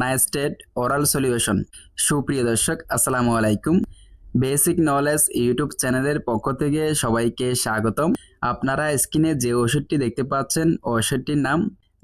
নাইস্টেড oral solution. সুপ্রিয় দর্শক, আসসালামু আলাইকুম। বেসিক নলেজ ইউটিউব চ্যানেলের পক্ষ থেকে সবাইকে স্বাগতম। আপনারা স্ক্রিনে যে ওষুধটি দেখতে পাচ্ছেন, ওষুধটির নাম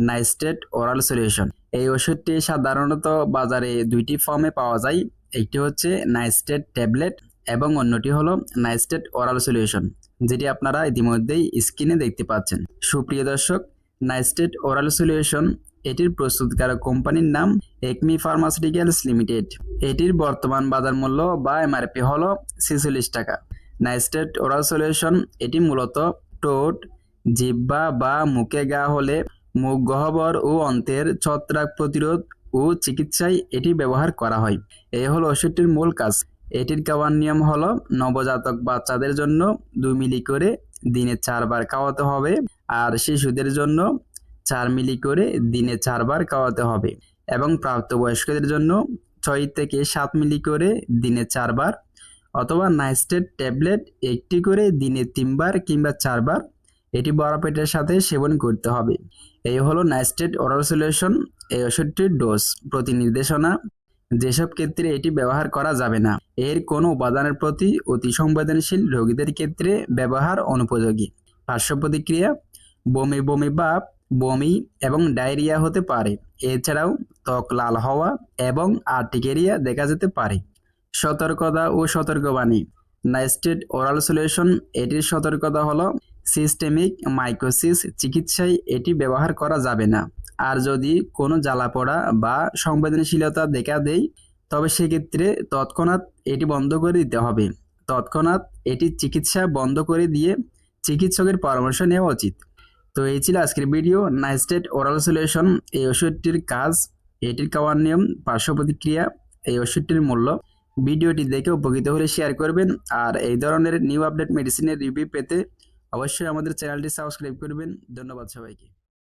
নাইস্টেড ওরাল সলিউশন। এই ওষুধটি সাধারণত বাজারে দুইটি ফর্মে পাওয়া যায়। একটি হচ্ছে নাইস্টেড ট্যাবলেট এবং অন্যটি হলো নাইস্টেড ওরাল সলিউশন, যেটি আপনারা ইতিমধ্যেই স্ক্রিনে দেখতে পাচ্ছেন। সুপ্রিয় দর্শক নাইস্টেড ওরাল সলিউশন, এটির প্রস্তুতকারক কোম্পানির নাম একমি ফার্মাসিউটিক্যালস লিমিটেড। এটির বর্তমান বাজার মূল্য বা এমআরপি হল ছেচল্লিশ টাকা। নাইস্টেড ওরাল সলিউশন, এটি মূলত টোট জিব্বা বা মুখে গা হলে মুখ গহ্বর ও অন্তের ছত্রাক প্রতিরোধ ও চিকিৎসায় এটি ব্যবহার করা হয়। এই হলো ওষুধটির মূল কাজ। এটির খাওয়ার নিয়ম হলো নবজাতক বাচ্চাদের জন্য দুই মিলি করে দিনে চারবার খাওয়াতে হবে। আর শিশুদের জন্য চার মিলি করে দিনে চারবার খাওয়াতে হবে এবং প্রাপ্তবয়স্কদের জন্য ছয় থেকে সাত মিলি করে দিনে চারবার অথবা নাইস্টেড ট্যাবলেট একটি করে দিনে তিনবার কিংবা চারবার এটি বড় পেটের সাথে সেবন করতে হবে। এই হলো নাইস্টেড ওরাল সলিউশন, এই ওষুধটির ডোজ প্রতি নির্দেশনা যেসব ক্ষেত্রে এটি ব্যবহার করা যাবে না, এর কোনো উপাদানের প্রতি অতি সংবেদনশীল রোগীদের ক্ষেত্রে ব্যবহার অনুপযোগী। পার্শ্ব প্রতিক্রিয়া বমি বমি ভাব বমি এবং ডায়রিয়া হতে পারে। এছাড়াও ত্বক লাল হওয়া এবং আর্টিকেরিয়া দেখা যেতে পারে। সতর্কতা ও সতর্কবাণী। নাইস্টেড ওরাল সলিউশন, এটির সতর্কতা হলো সিস্টেমিক মাইকোসিস চিকিৎসায় এটি ব্যবহার করা যাবে না। আর যদি কোনো জ্বালাপোড়া বা সংবেদনশীলতা দেখা দেয়, তবে সেক্ষেত্রে তৎক্ষণাৎ এটি বন্ধ করে দিতে হবে। তৎক্ষণাৎ এটি চিকিৎসা বন্ধ করে দিয়ে চিকিৎসকের পরামর্শ নেওয়া উচিত। তো এই ছিল আজকের ভিডিও। নাইস্টেট ওরাল সলিউশন এই ওষুধটির কাজ, এটির খাওয়ার নিয়ম, পার্শ্ব প্রতিক্রিয়া, এই ওষুধটির মূল্য। ভিডিওটি দেখে উপকৃত হলে শেয়ার করবেন। আর এই ধরনের নিউ আপডেট মেডিসিনের রিভিউ পেতে অবশ্যই আমাদের চ্যানেলটি সাবস্ক্রাইব করবেন। ধন্যবাদ সবাইকে।